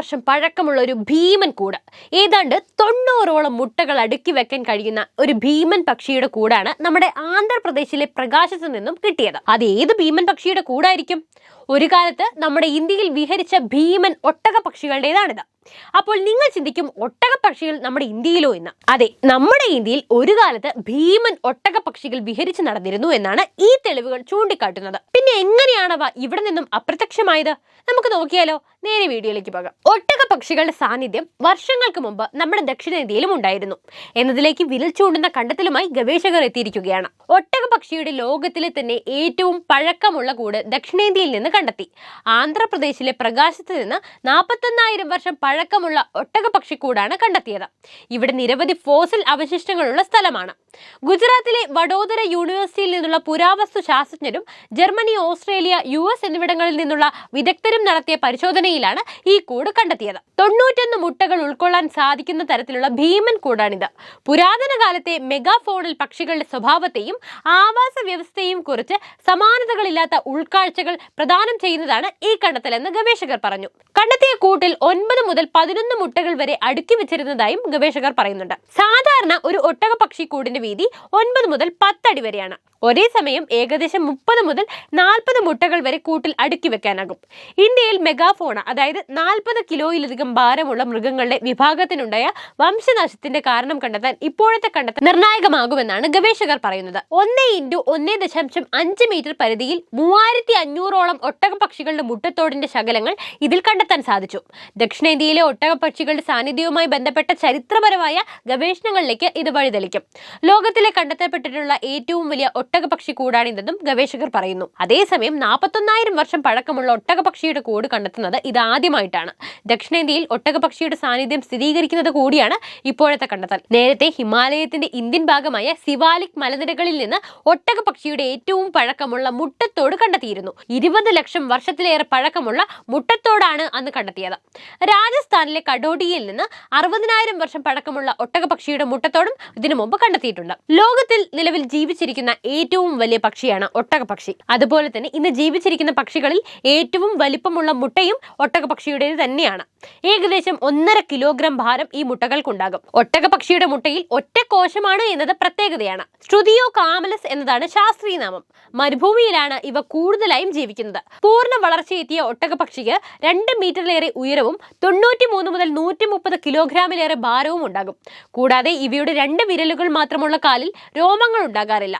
വർഷം പഴക്കമുള്ള ഒരു ഭീമൻ കൂട്. ഏതാണ്ട് തൊണ്ണൂറോളം മുട്ടകൾ അടുക്കി വെക്കാൻ കഴിയുന്ന ഒരു ഭീമൻ പക്ഷിയുടെ കൂടാണ് നമ്മുടെ ആന്ധ്രാപ്രദേശിലെ പ്രകാശത്ത് നിന്നും കിട്ടിയത്. അത് ഏത് ഭീമൻ പക്ഷിയുടെ കൂടായിരിക്കും? ഒരു കാലത്ത് നമ്മുടെ ഇന്ത്യയിൽ വിഹരിച്ച ഭീമൻ ഒട്ടക പക്ഷികളുടേതാണിത് അപ്പോൾ നിങ്ങൾ ചിന്തിക്കും ഒട്ടക പക്ഷികൾ നമ്മുടെ ഇന്ത്യയിലോ എന്ന്. അതെ നമ്മുടെ ഇന്ത്യയിൽ ഒരു കാലത്ത് ഭീമൻ ഒട്ടക പക്ഷികൾ വിഹരിച്ചു നടന്നിരുന്നു എന്നാണ് ഈ തെളിവുകൾ ചൂണ്ടിക്കാട്ടുന്നത്. പിന്നെ എങ്ങനെയാണവ ഇവിടെ നിന്നും അപ്രത്യക്ഷമായത്? നമുക്ക് നോക്കിയാലോ. നേരെ വീഡിയോയിലേക്ക് പോകാം. ഒട്ടക പക്ഷികളുടെ സാന്നിധ്യം വർഷങ്ങൾക്ക് മുമ്പ് നമ്മുടെ ദക്ഷിണേന്ത്യയിലും ഉണ്ടായിരുന്നു. എന്നതിലേക്ക് വിരൽ ചൂണ്ടുന്ന കണ്ടെത്തലുമായി ഗവേഷകർ എത്തിയിരിക്കുകയാണ്. ഒട്ടക പക്ഷിയുടെ ലോകത്തിലെ തന്നെ ഏറ്റവും പഴക്കമുള്ള കൂട് ദക്ഷിണേന്ത്യയിൽ നിന്ന് കണ്ടെത്തി. ആന്ധ്രാപ്രദേശിലെ പ്രകാശത്ത് നിന്ന് നാൽപ്പത്തൊന്നായിരം വർഷം പഴക്കമുള്ള ഒട്ടക പക്ഷിക്കൂടാണ് കണ്ടെത്തിയത്. ഇവിടെ നിരവധി ഫോസിൽ അവശിഷ്ടങ്ങളുള്ള സ്ഥലമാണ്. ഗുജറാത്തിലെ വഡോദര യൂണിവേഴ്സിറ്റിയിൽ നിന്നുള്ള പുരാവസ്തു ശാസ്ത്രജ്ഞരും ജർമ്മനി ഓസ്ട്രേലിയ യു എസ് എന്നിവിടങ്ങളിൽ നിന്നുള്ള വിദഗ്ധരും നടത്തിയ പരിശോധനയിലാണ് ഈ കൂട് കണ്ടെത്തിയത്. തൊണ്ണൂറ്റൊന്ന് മുട്ടകൾ ഉൾക്കൊള്ളാൻ സാധിക്കുന്ന തരത്തിലുള്ള ഭീമൻ കൂടാണിത്. പുരാതന കാലത്തെ മെഗാഫോണിൽ പക്ഷികളുടെ സ്വഭാവത്തെയും ആവാസ വ്യവസ്ഥയും കുറിച്ച് സമാനതകളില്ലാത്ത ഉൾക്കാഴ്ചകൾ പ്രദാനം ചെയ്യുന്നതാണ് ഈ കണ്ടെത്തലെന്ന് ഗവേഷകർ പറഞ്ഞു. കണ്ടെത്തിയ കൂട്ടിൽ ഒൻപത് മുതൽ പതിനൊന്ന് മുട്ടകൾ വരെ അടുക്കി വെച്ചിരുന്നതായും ഗവേഷകർ പറയുന്നുണ്ട്. സാധാരണ ഒരു ഒട്ടക പക്ഷി കൂടിന്റെ വീതി ഒൻപത് മുതൽ പത്തടി വരെയാണ്. ഒരേ സമയം ഏകദേശം മുപ്പത് മുതൽ നാൽപ്പത് മുട്ടകൾ വരെ കൂട്ടിൽ അടുക്കി വെക്കാനാകും. ഇന്ത്യയിൽ മെഗാഫോണ അതായത് നാൽപ്പത് കിലോയിലധികം ഭാരമുള്ള മൃഗങ്ങളുടെ വിഭാഗത്തിനുണ്ടായ വംശനാശത്തിന്റെ കാരണം കണ്ടെത്താൻ ഇപ്പോഴത്തെ കണ്ടെത്തൽ നിർണായകമാകുമെന്നാണ് ഗവേഷകർ പറയുന്നത്. ഒന്ന് ഇന്റു ഒന്നേ ദശാംശം അഞ്ച് മീറ്റർ പരിധിയിൽ മൂവായിരത്തി അഞ്ഞൂറോളം ഒട്ടക പക്ഷികളുടെ മുട്ടത്തോടിന്റെ ശകലങ്ങൾ ഇതിൽ കണ്ടെത്താൻ സാധിച്ചു. ദക്ഷിണേന്ത്യയിലെ ഒട്ടക പക്ഷികളുടെ സാന്നിധ്യവുമായി ബന്ധപ്പെട്ട ചരിത്രപരമായ ഗവേഷണങ്ങളിലേക്ക് ഇത് വഴിതെളിക്കും. ലോകത്തിലെ കണ്ടെത്തപ്പെട്ടിട്ടുള്ള ഏറ്റവും വലിയ ഒട്ടകപക്ഷി കൂടാണിതെന്നും ഗവേഷകർ പറയുന്നു. അതേസമയം നാൽപ്പത്തൊന്നായിരം വർഷം പഴക്കമുള്ള ഒട്ടകപക്ഷിയുടെ കൂട് കണ്ടെത്തുന്നത് ഇതാദ്യമായിട്ടാണ് ദക്ഷിണേന്ത്യയിൽ ഒട്ടകപക്ഷിയുടെ സാന്നിധ്യം സ്ഥിരീകരിക്കുന്നത് കൂടിയാണ് ഇപ്പോഴത്തെ കണ്ടെത്തൽ. നേരത്തെ ഹിമാലയത്തിന്റെ ഇന്ത്യൻ ഭാഗമായ സിവാലിക് മലനിരകളിൽ നിന്ന് ഒട്ടകപക്ഷിയുടെ ഏറ്റവും പഴക്കമുള്ള മുട്ടത്തോട് കണ്ടെത്തിയിരുന്നു. ഇരുപത് ലക്ഷം വർഷത്തിലേറെ പഴക്കമുള്ള മുട്ടത്തോടാണ് അന്ന് കണ്ടെത്തിയത്. രാജസ്ഥാനിലെ കഡോഡിയിൽ നിന്ന് അറുപതിനായിരം വർഷം പഴക്കമുള്ള ഒട്ടകപക്ഷിയുടെ മുട്ടത്തോടും ഇതിനു മുമ്പ് കണ്ടെത്തിയിട്ടുണ്ട്. ലോകത്തിൽ നിലവിൽ ജീവിച്ചിരിക്കുന്ന ഏറ്റവും വലിയ പക്ഷിയാണ് ഒട്ടകപക്ഷി അതുപോലെ തന്നെ ഇന്ന് ജീവിച്ചിരിക്കുന്ന പക്ഷികളിൽ ഏറ്റവും വലിപ്പമുള്ള മുട്ടയും ഒട്ടകപക്ഷിയുടേത് തന്നെയാണ്. ഏകദേശം ഒന്നര കിലോഗ്രാം ഭാരം ഈ മുട്ടകൾക്കുണ്ടാകും. ഒട്ടകപക്ഷിയുടെ മുട്ടയിൽ ഒറ്റ കോശമാണ് എന്നത് പ്രത്യേകതയാണ്. ശ്രുതിയോ കാമലസ് എന്നതാണ് ശാസ്ത്രീയ നാമം. മരുഭൂമിയിലാണ് ഇവ കൂടുതലായും ജീവിക്കുന്നത്. പൂർണ വളർച്ചയെത്തിയ ഒട്ടകപക്ഷിക്ക് രണ്ട് മീറ്ററിലേറെ ഉയരവും തൊണ്ണൂറ്റി മൂന്ന് മുതൽ നൂറ്റി മുപ്പത് കിലോഗ്രാമിലേറെ ഭാരവും ഉണ്ടാകും. കൂടാതെ ഇവയുടെ രണ്ട് വിരലുകൾ മാത്രമുള്ള കാലിൽ രോമങ്ങൾ ഉണ്ടാകാറില്ല.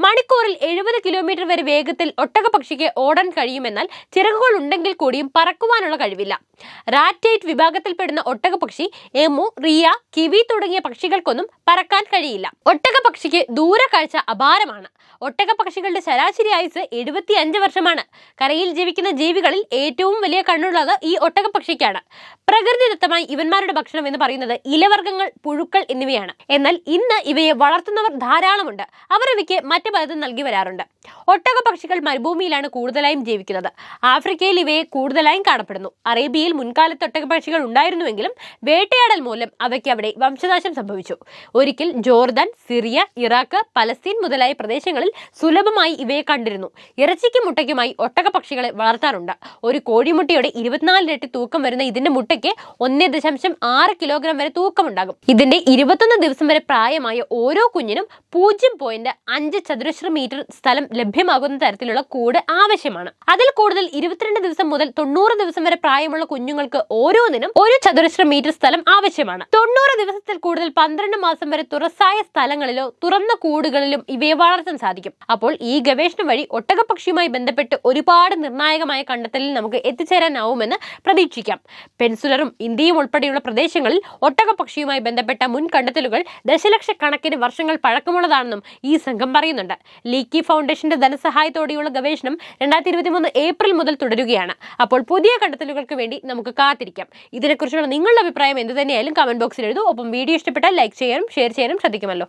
മണിക്കൂറിൽ എഴുപത് കിലോമീറ്റർ വരെ വേഗത്തിൽ ഒട്ടകപക്ഷിക്ക് ഓടാൻ കഴിയുമെന്നാൽ ചിറകുകൾ ഉണ്ടെങ്കിൽ കൂടിയും പറക്കുവാനുള്ള കഴിവില്ല. റാറ്റൈറ്റ് വിഭാഗത്തിൽപ്പെടുന്ന ഒട്ടകപക്ഷി എമു റിയ കിവി തുടങ്ങിയ പക്ഷികൾക്കൊന്നും പറക്കാൻ കഴിയില്ല. ഒട്ടകപക്ഷിക്ക് ദൂരക്കാഴ്ച അപാരമാണ്. ഒട്ടകപക്ഷികളുടെ ശരാശരി ആയുസ് എഴുപത്തി അഞ്ച് വർഷമാണ്. കരയിൽ ജീവിക്കുന്ന ജീവികളിൽ ഏറ്റവും വലിയ കണ്ണുള്ളത് ഈ ഒട്ടകപക്ഷിക്കാണ് പ്രകൃതിദത്തമായി ഇവന്മാരുടെ ഭക്ഷണം എന്ന് പറയുന്നത് ഇലവർഗങ്ങൾ പുഴുക്കൾ എന്നിവയാണ്. എന്നാൽ ഇന്ന് ഇവയെ വളർത്തുന്നവർ ധാരാളമുണ്ട്. അവർ ഇവയ്ക്ക് മറ്റു പലതും നൽകി വരാറുണ്ട്. ഒട്ടക പക്ഷികൾ മരുഭൂമിയിലാണ് കൂടുതലായും ജീവിക്കുന്നത്. ആഫ്രിക്കയിൽ ഇവയെ കൂടുതലായും കാണപ്പെടുന്നു. അറേബ്യയിൽ മുൻകാലത്ത് ഒട്ടക പക്ഷികൾ ഉണ്ടായിരുന്നുവെങ്കിലും വേട്ടയാടൽ മൂലം അവയ്ക്ക് അവിടെ വംശനാശം സംഭവിച്ചു. ഒരിക്കൽ ജോർദാൻ സിറിയ ഇറാഖ് പലസ്തീൻ മുതലായ പ്രദേശങ്ങളിൽ സുലഭമായി ഇവയെ കണ്ടിരുന്നു. ഇറച്ചിക്കും മുട്ടയ്ക്കുമായി ഒട്ടക പക്ഷികളെ വളർത്താറുണ്ട്. ഒരു കോഴിമുട്ടയുടെ ഇരുപത്തിനാലിരട്ടി തൂക്കം വരുന്ന ഇതിന്റെ മുട്ടയ്ക്ക് ഒന്നേ ദശാംശം ആറ് കിലോഗ്രാം വരെ തൂക്കമുണ്ടാകും. ഇതിന്റെ ഇരുപത്തൊന്ന് ദിവസം വരെ പ്രായമായ ഓരോ കുഞ്ഞിനും പൂജ്യം പോയിന്റ് അഞ്ച് ചതുരശ്ര മീറ്റർ സ്ഥലം ലഭ്യമാകുന്ന തരത്തിലുള്ള കൂട് ആവശ്യമാണ്. അതിൽ കൂടുതൽ ഇരുപത്തിരണ്ട് ദിവസം മുതൽ തൊണ്ണൂറ് ദിവസം വരെ പ്രായമുള്ള കുഞ്ഞുങ്ങൾക്ക് ഓരോന്നിനും ഒരു ചതുരശ്ര മീറ്റർ സ്ഥലം ആവശ്യമാണ്. തൊണ്ണൂറ് ദിവസത്തിൽ കൂടുതൽ പന്ത്രണ്ട് മാസം വരെ തുറസായ സ്ഥലങ്ങളിലോ തുറന്ന കൂടുകളിലും ഇവയെ വളർത്താൻ സാധിക്കും. അപ്പോൾ ഈ ഗവേഷണം വഴി ഒട്ടകപക്ഷിയുമായി ബന്ധപ്പെട്ട് ഒരുപാട് നിർണായകമായ കണ്ടെത്തലിൽ നമുക്ക് എത്തിച്ചേരാനാവുമെന്ന് പ്രതീക്ഷിക്കാം. പെൻസുലറും ഇന്ത്യയും ഉൾപ്പെടെയുള്ള പ്രദേശങ്ങളിൽ ഒട്ടകപക്ഷിയുമായി ബന്ധപ്പെട്ട മുൻ കണ്ടെത്തലുകൾ ദശലക്ഷക്കണക്കിന് വർഷങ്ങൾ പഴക്കമുള്ളതാണെന്നും ഈ സംഘം പറയുന്നുണ്ട് ലീക്കി ഫൗണ്ടേഷന്റെ ധനസഹായത്തോടെയുള്ള ഗവേഷണം രണ്ടായിരത്തി ഇരുപത്തി മൂന്ന് ഏപ്രിൽ മുതൽ തുടരുകയാണ്. അപ്പോൾ പുതിയ കണ്ടെത്തലുകൾക്ക് വേണ്ടി നമുക്ക് കാത്തിരിക്കാം. ഇതിനെക്കുറിച്ചുള്ള നിങ്ങളുടെ അഭിപ്രായം എന്ത് തന്നെയായാലും കമന്റ് ബോക്സിൽ എഴുതൂ. ഒപ്പം വീഡിയോ ഇഷ്ടപ്പെട്ടാൽ ലൈക്ക് ചെയ്യാനും ഷെയർ ചെയ്യാനും ശ്രദ്ധിക്കുമല്ലോ.